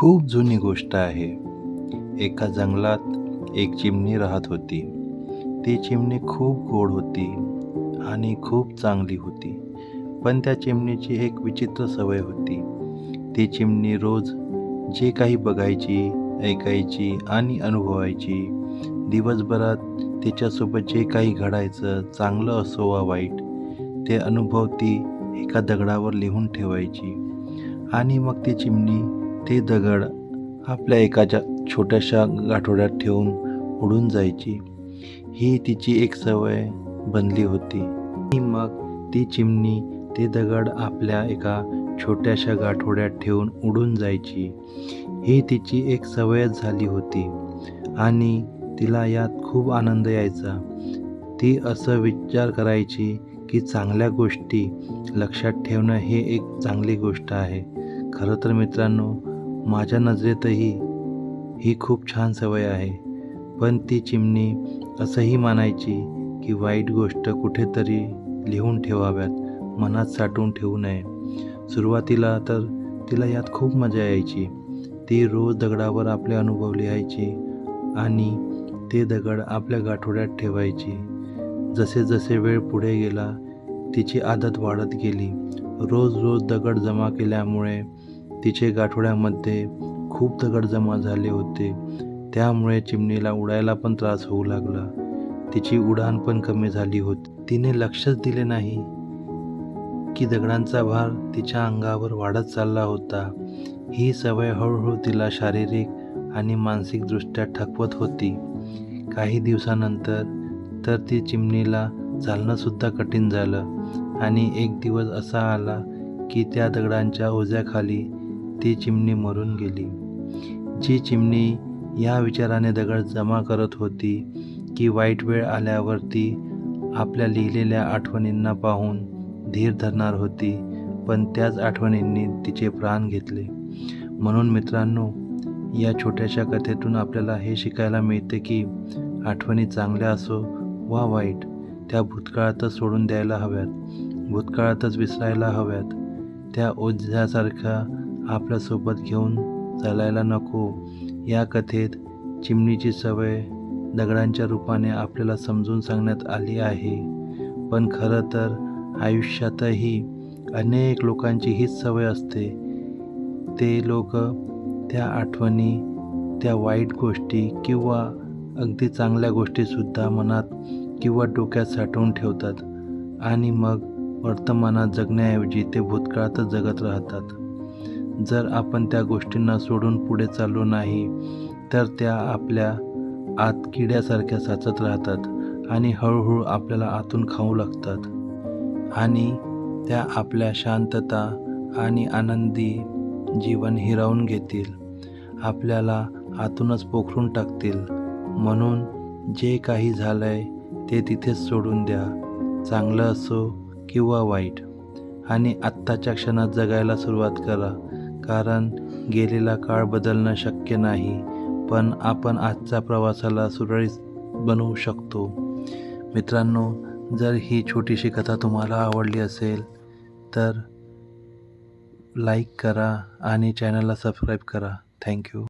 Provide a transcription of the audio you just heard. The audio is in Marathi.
खूप जुनी गोष्ट आहे. एका जंगलात एक चिमणी राहत होती. ती चिमणी खूप गोड होती आणि खूप चांगली होती. पण त्या चिमणीची एक विचित्र सवय होती. ती चिमणी रोज जे काही बघायची ऐकायची आणि अनुभवायची दिवसभरात तिच्यासोबत जे काही घडायचं चांगलं असो वा वाईट ते अनुभव ती एका दगडावर लिहून ठेवायची. आणि मग ती चिमणी ते दगड आपल्या एकाच्या छोट्याशा गाठोड्यात ठेवून उडून जायची. ही तिची एक सवय बनली होती. आणि मग ती चिमणी ते दगड आपल्या एका छोट्याशा गाठोड्यात ठेवून उडून जायची. ही तिची एक सवयच झाली होती. आणि तिला यात खूप आनंद यायचा. ती असं विचार करायची की चांगल्या गोष्टी लक्षात ठेवणं हे एक चांगली गोष्ट आहे. खरं तर मित्रांनो माझ्या नजरेतही ही खूप छान सवय आहे. पण ती चिमणी असंही मानायची की वाईट गोष्ट कुठेतरी लिहून ठेवाव्यात मनात साठवून ठेवू नये. सुरुवातीला तर तिला यात खूप मजा यायची. ती रोज दगडावर आपले अनुभव लिहायची आणि ते दगड आपल्या गाठोड्यात ठेवायची. जसे जसे वेळ पुढे गेला तिची आदत वाढत गेली. रोज रोज दगड जमा केल्यामुळे तिचे गाठोड्यामध्ये खूप दगड जमा झाले होते. त्यामुळे चिमणीला उडायला पण त्रास होऊ लागला. तिची उडान पण कमी झाली होती. तिने लक्षच दिले नाही की दगडांचा भार तिच्या अंगावर वाढत चालला होता. ही सवय हळूहळू तिला शारीरिक आणि मानसिकदृष्ट्या थकवत होती. काही दिवसानंतर तर ती चिमणीला चालणंसुद्धा कठीण झालं आणि एक दिवस असा आला की त्या दगडांच्या ओझ्याखाली ती चिमणी मरून गेली. जी चिमणी या विचाराने दगड जमा करत होती की वाईट वेळ आल्यावर ती आपल्या लिहिलेल्या आठवणींना पाहून धीर धरणार होती पण त्याच आठवणींनी तिचे प्राण घेतले. म्हणून मित्रांनो या छोट्याशा कथेतून आपल्याला हे शिकायला मिळते की आठवणी चांगल्या असो वा वाईट त्या भूतकाळातच सोडून द्यायला हव्यात भूतकाळातच विसरायला हव्यात त्या ओझ्यासारख्या आपल्यासोबत घेऊन चालायला नको. या कथेत चिमणीची सवय दगडांच्या रूपाने आपल्याला समजून सांगण्यात आली आहे. पण खरं तर आयुष्यातही अनेक लोकांची हीच सवय असते. ते लोक त्या आठवणी त्या वाईट गोष्टी किंवा अगदी चांगल्या गोष्टीसुद्धा मनात किंवा डोक्यात साठवून ठेवतात आणि मग वर्तमानात जगण्याऐवजी ते भूतकाळातच जगत राहतात. जर आपण त्या गोष्टींना सोडून पुढे चाललो नाही तर त्या आपल्या आत किड्यासारख्या साचत राहतात आणि हळूहळू आपल्याला आतून खाऊ लागतात. आणि त्या आपल्या शांतता आणि आनंदी जीवन हिरावून घेतील. आपल्याला आतूनच पोखरून टाकतील. म्हणून जे काही झालं आहे ते तिथेच सोडून द्या. चांगलं असो किंवा वाईट. आणि आत्ताच्या क्षणात जगायला सुरुवात करा. कारण गेलेला काळ बदलणं शक्य नाही पण आपण आजच्या प्रवासाला सुरळीत बनवू शकतो. मित्रांनो जर ही छोटीशी कथा तुम्हाला आवडली असेल तर लाईक करा आणि चॅनलला सबस्क्राईब करा. थँक्यू.